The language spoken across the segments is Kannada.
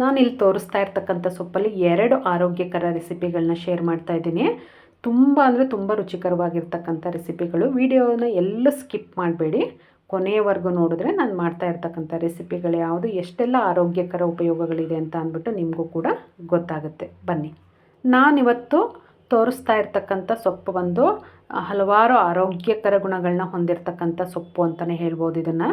ನಾನು ಇಲ್ಲಿ ತೋರಿಸ್ತಾ ಇರ್ತಕ್ಕಂಥ ಸೊಪ್ಪಲ್ಲಿ ಎರಡು ಆರೋಗ್ಯಕರ ರೆಸಿಪಿಗಳನ್ನ ಶೇರ್ ಮಾಡ್ತಾ ಇದ್ದೀನಿ. ತುಂಬ ಅಂದರೆ ತುಂಬ ರುಚಿಕರವಾಗಿರ್ತಕ್ಕಂಥ ರೆಸಿಪಿಗಳು. ವೀಡಿಯೋನ ಎಲ್ಲ ಸ್ಕಿಪ್ ಮಾಡಬೇಡಿ. ಕೊನೆಯವರೆಗೂ ನೋಡಿದ್ರೆ ನಾನು ಮಾಡ್ತಾ ಇರ್ತಕ್ಕಂಥ ರೆಸಿಪಿಗಳು ಯಾವುದು, ಎಷ್ಟೆಲ್ಲ ಆರೋಗ್ಯಕರ ಉಪಯೋಗಗಳಿದೆ ಅಂತ ಅಂದ್ಬಿಟ್ಟು ನಿಮಗೂ ಕೂಡ ಗೊತ್ತಾಗುತ್ತೆ. ಬನ್ನಿ. ನಾನಿವತ್ತು ತೋರಿಸ್ತಾ ಇರ್ತಕ್ಕಂಥ ಸೊಪ್ಪು ಬಂದು ಹಲವಾರು ಆರೋಗ್ಯಕರ ಗುಣಗಳನ್ನ ಹೊಂದಿರತಕ್ಕಂಥ ಸೊಪ್ಪು ಅಂತಲೇ ಹೇಳ್ಬೋದು ಇದನ್ನು.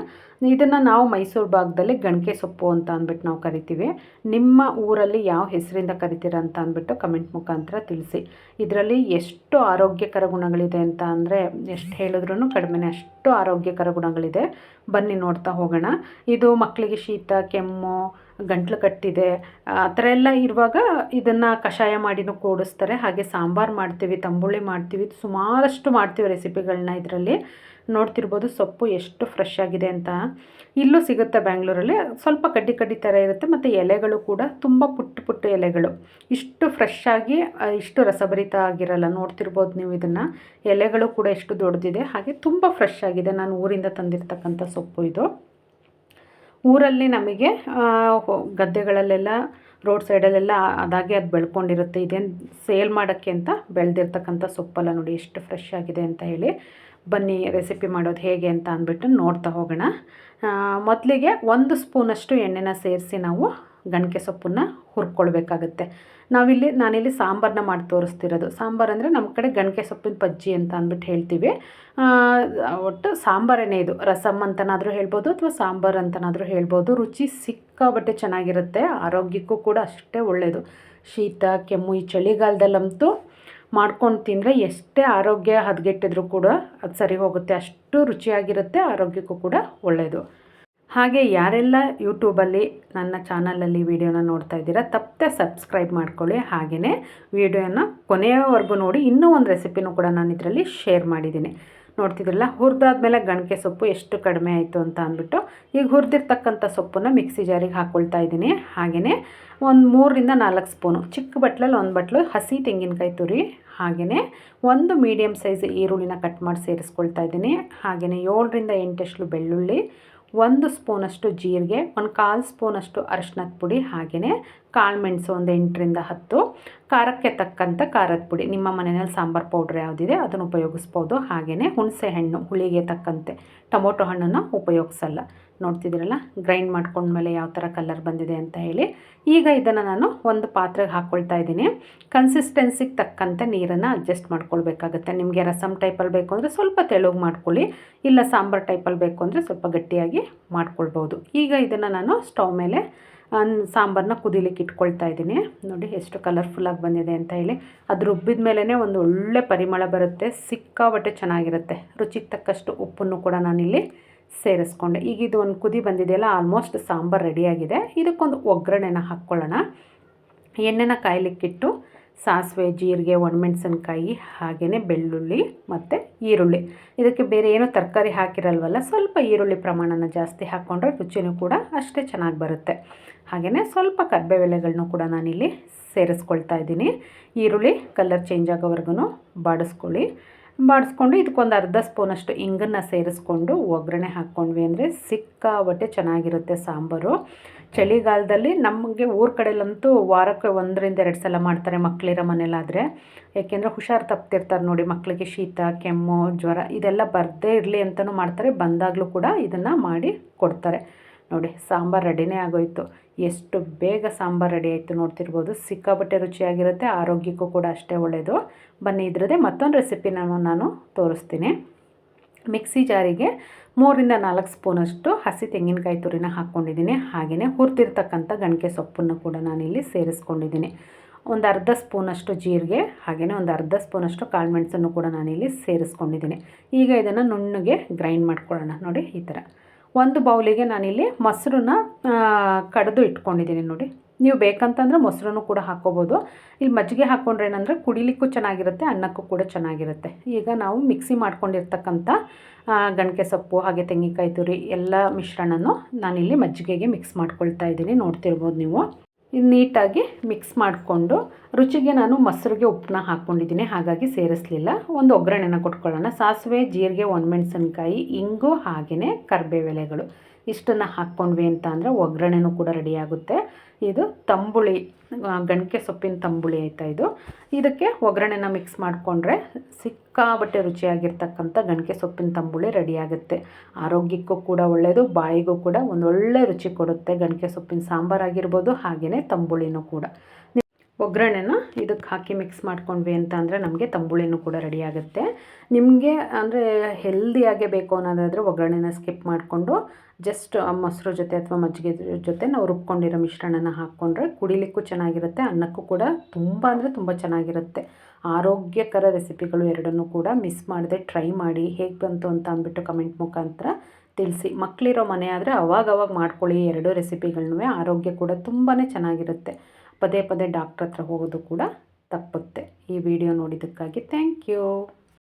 ಇದನ್ನು ನಾವು ಮೈಸೂರು ಭಾಗದಲ್ಲಿ ಗಣಕೆ ಸೊಪ್ಪು ಅಂತ ಅಂದ್ಬಿಟ್ಟು ನಾವು ಕರಿತೀವಿ. ನಿಮ್ಮ ಊರಲ್ಲಿ ಯಾವ ಹೆಸರಿಂದ ಕರಿತೀರ ಅಂತ ಅಂದ್ಬಿಟ್ಟು ಕಮೆಂಟ್ ಮುಖಾಂತರ ತಿಳಿಸಿ. ಇದರಲ್ಲಿ ಎಷ್ಟು ಆರೋಗ್ಯಕರ ಗುಣಗಳಿದೆ ಅಂತ ಅಂದರೆ ಎಷ್ಟು ಹೇಳಿದ್ರೂ ಕಡಿಮೆನೇ ಅಷ್ಟು ಆರೋಗ್ಯಕರ ಗುಣಗಳಿದೆ. ಬನ್ನಿ ನೋಡ್ತಾ ಹೋಗೋಣ. ಇದು ಮಕ್ಕಳಿಗೆ ಶೀತ, ಕೆಮ್ಮು ಗಂಟ್ಲು ಕಟ್ಟಿದೆ. ಆ ಥರ ಎಲ್ಲ ಇರುವಾಗ ಇದನ್ನು ಕಷಾಯ ಮಾಡಿನೂ ಕೂಡಿಸ್ತಾರೆ. ಹಾಗೆ ಸಾಂಬಾರು ಮಾಡ್ತೀವಿ ತಂಬುಳಿ ಮಾಡ್ತೀವಿ, ಸುಮಾರಷ್ಟು ಮಾಡ್ತೀವಿ ರೆಸಿಪಿಗಳನ್ನ ಇದರಲ್ಲಿ. ನೋಡ್ತಿರ್ಬೋದು ಸೊಪ್ಪು ಎಷ್ಟು ಫ್ರೆಶ್ ಆಗಿದೆ ಅಂತ. ಇಲ್ಲೂ ಸಿಗುತ್ತೆ ಬ್ಯಾಂಗ್ಳೂರಲ್ಲಿ. ಸ್ವಲ್ಪ ಕಡ್ಡಿ ಕಡ್ಡಿ ಥರ ಇರುತ್ತೆ. ಮತ್ತು ಎಲೆಗಳು ಕೂಡ ತುಂಬ ಪುಟ್ಟ ಪುಟ್ಟ ಎಲೆಗಳು. ಇಷ್ಟು ಫ್ರೆಶ್ ಆಗಿ ಇಷ್ಟು ರಸಭರಿತ ಆಗಿರಲ್ಲ. ನೋಡ್ತಿರ್ಬೋದು ನೀವು ಇದನ್ನು. ಎಲೆಗಳು ಕೂಡ ಎಷ್ಟು ದೊಡ್ಡದಿದೆ ಹಾಗೆ ತುಂಬ ಫ್ರೆಶ್ ಆಗಿದೆ. ನಾನು ಊರಿಂದ ತಂದಿರ್ತಕ್ಕಂಥ ಸೊಪ್ಪು ಇದು. ಊರಲ್ಲಿ ನಮಗೆ ಗದ್ದೆಗಳಲ್ಲೆಲ್ಲ, ರೋಡ್ ಸೈಡಲ್ಲೆಲ್ಲ ಅದಾಗೆ ಅದು ಬೆಳ್ಕೊಂಡಿರುತ್ತೆ. ಇದೇನು ಸೇಲ್ ಮಾಡೋಕ್ಕೆ ಅಂತ ಬೆಳೆದಿರ್ತಕ್ಕಂಥ ಸೊಪ್ಪಲ್ಲ ನೋಡಿ, ಎಷ್ಟು ಫ್ರೆಶ್ ಆಗಿದೆ ಅಂತ ಹೇಳಿ. ಬನ್ನಿ ರೆಸಿಪಿ ಮಾಡೋದು ಹೇಗೆ ಅಂತ ಅಂದ್ಬಿಟ್ಟು ನೋಡ್ತಾ ಹೋಗೋಣ. ಮೊದಲಿಗೆ ಒಂದು ಸ್ಪೂನಷ್ಟು ಎಣ್ಣೆನ ಸೇರಿಸಿ ನಾವು ಗಣಕೆ ಸೊಪ್ಪನ್ನು ಹುರ್ಕೊಳ್ಬೇಕಾಗತ್ತೆ. ನಾವಿಲ್ಲಿ, ನಾನಿಲ್ಲಿ ಸಾಂಬಾರನ್ನ ಮಾಡಿ ತೋರಿಸ್ತಿರೋದು. ಸಾಂಬಾರು ಅಂದರೆ ನಮ್ಮ ಕಡೆ ಗಣಕೆ ಸೊಪ್ಪಿನ ಪಜ್ಜಿ ಅಂತ ಅಂದ್ಬಿಟ್ಟು ಹೇಳ್ತೀವಿ. ಒಟ್ಟು ಸಾಂಬಾರೇನೇ ಇದು. ರಸಮ್ ಅಂತನಾದರೂ ಹೇಳ್ಬೋದು ಅಥವಾ ಸಾಂಬಾರು ಅಂತನಾದರೂ ಹೇಳ್ಬೋದು. ರುಚಿ ಸಿಕ್ಕಾಬಟ್ಟೆ ಚೆನ್ನಾಗಿರುತ್ತೆ. ಆರೋಗ್ಯಕ್ಕೂ ಕೂಡ ಅಷ್ಟೇ ಒಳ್ಳೆಯದು ಶೀತ, ಕೆಮ್ಮು ಈ ಚಳಿಗಾಲದಲ್ಲಂತೂ ಮಾಡ್ಕೊಂಡು ತಿಂದರೆ ಎಷ್ಟೇ ಆರೋಗ್ಯ ಹದಗೆಟ್ಟಿದ್ರೂ ಕೂಡ ಅದು ಸರಿ ಹೋಗುತ್ತೆ. ಅಷ್ಟು ರುಚಿಯಾಗಿರುತ್ತೆ, ಆರೋಗ್ಯಕ್ಕೂ ಕೂಡ ಒಳ್ಳೆಯದು ಹಾಗೆ ಯಾರೆಲ್ಲ ಯೂಟ್ಯೂಬಲ್ಲಿ ನನ್ನ ಚಾನಲಲ್ಲಿ ವೀಡಿಯೋನ ನೋಡ್ತಾ ಇದ್ದೀರಾ, ತಪ್ಪದೆ ಸಬ್ಸ್ಕ್ರೈಬ್ ಮಾಡ್ಕೊಳ್ಳಿ. ಹಾಗೆಯೇ ವೀಡಿಯೋನ ಕೊನೆಯವರೆಗೂ ನೋಡಿ, ಇನ್ನೂ ಒಂದು ರೆಸಿಪಿನೂ ಕೂಡ ನಾನು ಇದರಲ್ಲಿ ಶೇರ್ ಮಾಡಿದ್ದೀನಿ. ನೋಡ್ತಿದ್ರಲ್ಲ ಹುರಿದಾದ್ಮೇಲೆ ಗಣಕೆ ಸೊಪ್ಪು ಎಷ್ಟು ಕಡಿಮೆ ಆಯಿತು ಅಂತ ಅಂದ್ಬಿಟ್ಟು, ಈಗ ಹುರಿದಿರ್ತಕ್ಕಂಥ ಸೊಪ್ಪನ್ನು ಮಿಕ್ಸಿ ಜಾರಿಗೆ ಹಾಕ್ಕೊಳ್ತಾ ಇದ್ದೀನಿ. ಹಾಗೆಯೇ ಒಂದು ಮೂರರಿಂದ ನಾಲ್ಕು ಸ್ಪೂನು, ಚಿಕ್ಕ ಬಟ್ಲಲ್ಲಿ ಒಂದು ಬಟ್ಲು ಹಸಿ ತೆಂಗಿನಕಾಯಿ ತುರಿ, ಹಾಗೆಯೇ ಒಂದು ಮೀಡಿಯಮ್ ಸೈಜ್ ಈರುಳ್ಳಿನ ಕಟ್ ಮಾಡಿ ಸೇರಿಸ್ಕೊಳ್ತಾ ಇದ್ದೀನಿ. ಹಾಗೆಯೇ ಏಳರಿಂದ ಎಂಟಷ್ಟು ಬೆಳ್ಳುಳ್ಳಿ ಒಂದು ಸ್ಪೂನಷ್ಟು ಜೀರಿಗೆ, ಒಂದು ಕಾಲು ಸ್ಪೂನಷ್ಟು ಅರಿಶಿನದ ಪುಡಿ ಹಾಗೆಯೇ ಕಾಳು ಮೆಣಸು ಒಂದು ಎಂಟರಿಂದ ಹತ್ತು. ಖಾರಕ್ಕೆ ತಕ್ಕಂಥ ಖಾರದ ಪುಡಿ. ನಿಮ್ಮ ಮನೆಯಲ್ಲಿ ಸಾಂಬಾರು ಪೌಡ್ರ್ ಯಾವುದಿದೆ ಅದನ್ನು ಉಪಯೋಗಿಸ್ಬೋದು. ಹಾಗೆಯೇ ಹುಣಸೆ ಹಣ್ಣು, ಹುಳಿಗೆ ತಕ್ಕಂತೆ ಟೊಮೊಟೊ ಹಣ್ಣನ್ನು ಉಪಯೋಗಿಸಲ್ಲ. ನೋಡ್ತಿದ್ದೀರಲ್ಲ? ಗ್ರೈಂಡ್ ಮಾಡ್ಕೊಂಡ್ಮೇಲೆ ಯಾವ ಥರ ಕಲರ್ ಬಂದಿದೆ ಅಂತ ಹೇಳಿ. ಈಗ ಇದನ್ನು ನಾನು ಒಂದು ಪಾತ್ರೆಗೆ ಹಾಕ್ಕೊಳ್ತಾ ಇದ್ದೀನಿ. ಕನ್ಸಿಸ್ಟೆನ್ಸಿಗೆ ತಕ್ಕಂತೆ ನೀರನ್ನು ಅಡ್ಜಸ್ಟ್ ಮಾಡ್ಕೊಳ್ಬೇಕಾಗತ್ತೆ. ನಿಮಗೆ ರಸಮ್ ಟೈಪಲ್ಲಿ ಬೇಕು ಅಂದರೆ ಸ್ವಲ್ಪ ತೆಳುಗೆ ಮಾಡ್ಕೊಳ್ಳಿ, ಇಲ್ಲ ಸಾಂಬಾರು ಟೈಪಲ್ಲಿ ಬೇಕು ಅಂದರೆ ಸ್ವಲ್ಪ ಗಟ್ಟಿಯಾಗಿ ಮಾಡ್ಕೊಳ್ಬೋದು. ಈಗ ಇದನ್ನು ನಾನು ಸ್ಟವ್ ಮೇಲೆ ಸಾಂಬಾರನ್ನ ಕುದಿಲಿಕ್ಕೆ ಇಟ್ಕೊಳ್ತಾ ಇದ್ದೀನಿ. ನೋಡಿ ಎಷ್ಟು ಕಲರ್ಫುಲ್ಲಾಗಿ ಬಂದಿದೆ ಅಂತ ಹೇಳಿ. ಅದು ರುಬ್ಬಿದ ಮೇಲೇ ಒಂದು ಒಳ್ಳೆ ಪರಿಮಳ ಬರುತ್ತೆ. ಸಿಕ್ಕಾಬಟ್ಟೆ ಚೆನ್ನಾಗಿರುತ್ತೆ. ರುಚಿಗೆ ತಕ್ಕಷ್ಟು ಉಪ್ಪನ್ನು ಕೂಡ ನಾನಿಲ್ಲಿ ಸೇರಿಸ್ಕೊಂಡೆ, ಈಗ ಇದು ಒಂದು ಕುದಿ ಬಂದಿದೆಯಲ್ಲ ಆಲ್ಮೋಸ್ಟ್ ಸಾಂಬಾರು ರೆಡಿಯಾಗಿದೆ. ಇದಕ್ಕೊಂದು ಒಗ್ಗರಣೆನ ಹಾಕ್ಕೊಳ್ಳೋಣ. ಎಣ್ಣೆನ ಕಾಯಲಿಕ್ಕಿಟ್ಟು ಸಾಸಿವೆ, ಜೀರಿಗೆ, ಒಣಮೆಣಸಿನಕಾಯಿ ಹಾಗೆಯೇ ಬೆಳ್ಳುಳ್ಳಿ ಮತ್ತು ಈರುಳ್ಳಿ. ಇದಕ್ಕೆ ಬೇರೆ ಏನೂ ತರಕಾರಿ ಹಾಕಿರಲ್ವಲ್ಲ, ಸ್ವಲ್ಪ ಈರುಳ್ಳಿ ಪ್ರಮಾಣನ ಜಾಸ್ತಿ ಹಾಕ್ಕೊಂಡ್ರೆ ರುಚಿನೂ ಕೂಡ ಅಷ್ಟೇ ಚೆನ್ನಾಗಿ ಬರುತ್ತೆ. ಹಾಗೆಯೇ ಸ್ವಲ್ಪ ಕರ್ಬೇವೆಲೆಗಳನ್ನೂ ಕೂಡ ನಾನಿಲ್ಲಿ ಸೇರಿಸ್ಕೊಳ್ತಾ ಇದ್ದೀನಿ. ಈರುಳ್ಳಿ ಕಲರ್ ಚೇಂಜ್ ಆಗೋವರೆಗೂ ಬಾಡಿಸ್ಕೊಳ್ಳಿ. ಬಾಡಿಸ್ಕೊಂಡು ಇದಕ್ಕೊಂದು ಅರ್ಧ ಸ್ಪೂನಷ್ಟು ಇಂಗನ್ನು ಸೇರಿಸ್ಕೊಂಡು ಒಗ್ಗರಣೆ ಹಾಕ್ಕೊಂಡ್ವಿ ಅಂದರೆ ಸಿಕ್ಕಾಬಟ್ಟೆ ಚೆನ್ನಾಗಿರುತ್ತೆ ಸಾಂಬಾರು. ಚಳಿಗಾಲದಲ್ಲಿ ನಮಗೆ ಊರ ಕಡೆಯಲ್ಲಂತೂ ವಾರಕ್ಕೆ ಒಂದರಿಂದ ಎರಡು ಸಲ ಮಾಡ್ತಾರೆ ಮಕ್ಕಳಿರೋ ಮನೇಲಾದರೆ ಏಕೆಂದರೆ ಹುಷಾರು ತಪ್ತಿರ್ತಾರೆ ನೋಡಿ ಮಕ್ಕಳಿಗೆ ಶೀತ, ಕೆಮ್ಮು, ಜ್ವರ, ಇದೆಲ್ಲ ಬರದೇ ಇರಲಿ ಅಂತಲೂ ಮಾಡ್ತಾರೆ. ಬಂದಾಗಲೂ ಕೂಡ ಇದನ್ನು ಮಾಡಿ ಕೊಡ್ತಾರೆ. ನೋಡಿ, ಸಾಂಬಾರು ರೆಡಿನೇ ಆಗೋಯ್ತು. ಎಷ್ಟು ಬೇಗ ಸಾಂಬಾರು ರೆಡಿ ಆಯಿತು ನೋಡ್ತಿರ್ಬೋದು. ಸಿಕ್ಕಾಬಟ್ಟೆ ರುಚಿಯಾಗಿರುತ್ತೆ, ಆರೋಗ್ಯಕ್ಕೂ ಕೂಡ ಅಷ್ಟೇ ಒಳ್ಳೆಯದು ಬನ್ನಿ ಇದ್ರದೇ ಮತ್ತೊಂದು ರೆಸಿಪಿನ ನಾನು ತೋರಿಸ್ತೀನಿ. ಮಿಕ್ಸಿ ಜಾರಿಗೆ ಮೂರಿಂದ ನಾಲ್ಕು ಸ್ಪೂನಷ್ಟು ಹಸಿ ತೆಂಗಿನಕಾಯಿ ತುರಿನ ಹಾಕ್ಕೊಂಡಿದ್ದೀನಿ. ಹಾಗೆಯೇ ಹುರಿದಿರ್ತಕ್ಕಂಥ ಗಣಕೆ ಸೊಪ್ಪನ್ನು ಕೂಡ ನಾನಿಲ್ಲಿ ಸೇರಿಸ್ಕೊಂಡಿದ್ದೀನಿ. ಒಂದು ಅರ್ಧ ಸ್ಪೂನಷ್ಟು ಜೀರಿಗೆ ಹಾಗೆಯೇ ಒಂದು ಅರ್ಧ ಸ್ಪೂನಷ್ಟು ಕಾಳು ಮೆಣಸನ್ನು ಕೂಡ ನಾನಿಲ್ಲಿ ಸೇರಿಸ್ಕೊಂಡಿದ್ದೀನಿ. ಈಗ ಇದನ್ನು ನುಣ್ಣಗೆ ಗ್ರೈಂಡ್ ಮಾಡ್ಕೊಳ್ಳೋಣ. ನೋಡಿ, ಈ ಥರ. ಒಂದು ಬೌಲಿಗೆ ನಾನಿಲ್ಲಿ ಮೊಸರನ್ನ ಕಡಿದು ಇಟ್ಕೊಂಡಿದ್ದೀನಿ ನೋಡಿ. ನೀವು ಬೇಕಂತಂದ್ರೆ ಮೊಸರನ್ನು ಕೂಡ ಹಾಕ್ಕೋಬೋದು ಇಲ್ಲಿ ಮಜ್ಜಿಗೆ ಹಾಕ್ಕೊಂಡ್ರೆ ಏನಂದರೆ ಕುಡಿಲಿಕ್ಕೂ ಚೆನ್ನಾಗಿರುತ್ತೆ, ಅನ್ನಕ್ಕೂ ಕೂಡ ಚೆನ್ನಾಗಿರುತ್ತೆ. ಈಗ ನಾವು ಮಿಕ್ಸಿ ಮಾಡ್ಕೊಂಡಿರ್ತಕ್ಕಂಥ ಗಣಕೆ ಸೊಪ್ಪು, ಹಾಗೆ ತೆಂಗಿನಕಾಯಿ ತುರಿ ಎಲ್ಲ ಮಿಶ್ರಣನೂ ನಾನಿಲ್ಲಿ ಮಜ್ಜಿಗೆಗೆ ಮಿಕ್ಸ್ ಮಾಡ್ಕೊಳ್ತಾ ಇದ್ದೀನಿ. ನೋಡ್ತಿರ್ಬೋದು ನೀವು. ಇದು ನೀಟಾಗಿ ಮಿಕ್ಸ್ ಮಾಡಿಕೊಂಡು, ರುಚಿಗೆ ನಾನು ಮೊಸರಿಗೆ ಉಪ್ಪನ್ನ ಹಾಕ್ಕೊಂಡಿದ್ದೀನಿ, ಹಾಗಾಗಿ ಸೇರಿಸಲಿಲ್ಲ. ಒಂದು ಒಗ್ಗರಣೆನ ಕೊಟ್ಕೊಳ್ಳೋಣ. ಸಾಸಿವೆ, ಜೀರಿಗೆ, ಒಣಮೆಣಸಿನ್ಕಾಯಿ, ಇಂಗು ಹಾಗೆಯೇ ಕರಿಬೇವೆಲೆಗಳು. ಇಷ್ಟನ್ನು ಹಾಕ್ಕೊಂಡ್ವಿ ಅಂತ ಅಂದರೆ ಒಗ್ಗರಣೆನೂ ಕೂಡ ರೆಡಿಯಾಗುತ್ತೆ ಇದು ತಂಬುಳಿ ಗಣಕೆ ಸೊಪ್ಪಿನ ತಂಬುಳಿ ಆಯಿತಾ ಇದು. ಇದಕ್ಕೆ ಒಗ್ಗರಣೆನ ಮಿಕ್ಸ್ ಮಾಡಿಕೊಂಡ್ರೆ ಸಿಕ್ಕಾಬಟ್ಟೆ ರುಚಿಯಾಗಿರ್ತಕ್ಕಂಥ ಗಣಕೆ ಸೊಪ್ಪಿನ ತಂಬುಳಿ ರೆಡಿಯಾಗುತ್ತೆ ಆರೋಗ್ಯಕ್ಕೂ ಕೂಡ ಒಳ್ಳೆಯದು ಬಾಯಿಗೂ ಕೂಡ ಒಂದೊಳ್ಳೆ ರುಚಿ ಕೊಡುತ್ತೆ ಗಣಕೆ ಸೊಪ್ಪಿನ ಸಾಂಬಾರಾಗಿರ್ಬೋದು ಹಾಗೆಯೇ ತಂಬುಳಿನೂ ಕೂಡ. ಒಗ್ಗರಣೆನ ಇದಕ್ಕೆ ಹಾಕಿ ಮಿಕ್ಸ್ ಮಾಡ್ಕೊಂಡ್ವಿ ಅಂತ ಅಂದರೆ ನಮಗೆ ತಂಬುಳಿನೂ ಕೂಡ ರೆಡಿ ಆಗುತ್ತೆ. ನಿಮಗೆ ಅಂದರೆ ಹೆಲ್ದಿಯಾಗೆ ಬೇಕು ಅನ್ನೋದಾದರೆ ಒಗ್ಗರಣೆನ ಸ್ಕಿಪ್ ಮಾಡಿಕೊಂಡು ಜಸ್ಟ್ ಮೊಸರು ಜೊತೆ ಅಥವಾ ಮಜ್ಜಿಗೆ ಜೊತೆ ನಾವು ರುಬ್ಕೊಂಡಿರೋ ಮಿಶ್ರಣನ ಹಾಕ್ಕೊಂಡ್ರೆ ಕುಡಿಲಿಕ್ಕೂ ಚೆನ್ನಾಗಿರುತ್ತೆ, ಅನ್ನಕ್ಕೂ ಕೂಡ ತುಂಬ ಅಂದರೆ ತುಂಬ ಚೆನ್ನಾಗಿರುತ್ತೆ. ಆರೋಗ್ಯಕರ ರೆಸಿಪಿಗಳು ಎರಡನ್ನೂ ಕೂಡ ಮಿಸ್ ಮಾಡದೆ ಟ್ರೈ ಮಾಡಿ ಹೇಗೆ ಬಂತು ಅಂತ ಅಂದ್ಬಿಟ್ಟು ಕಮೆಂಟ್ ಮುಖಾಂತರ ತಿಳಿಸಿ. ಮಕ್ಕಳಿರೋ ಮನೆ ಆದರೆ ಅವಾಗವಾಗ ಮಾಡ್ಕೊಳ್ಳಿ ಎರಡೂ ರೆಸಿಪಿಗಳನ್ನೂ ಆರೋಗ್ಯ ಕೂಡ ತುಂಬಾ ಚೆನ್ನಾಗಿರುತ್ತೆ. ಪದೇ ಪದೇ ಡಾಕ್ಟ್ರ್ ಹತ್ರ ಹೋಗೋದು ಕೂಡ ತಪ್ಪುತ್ತೆ. ಈ ವಿಡಿಯೋ ನೋಡಿದ್ದಕ್ಕಾಗಿ ಥ್ಯಾಂಕ್ ಯು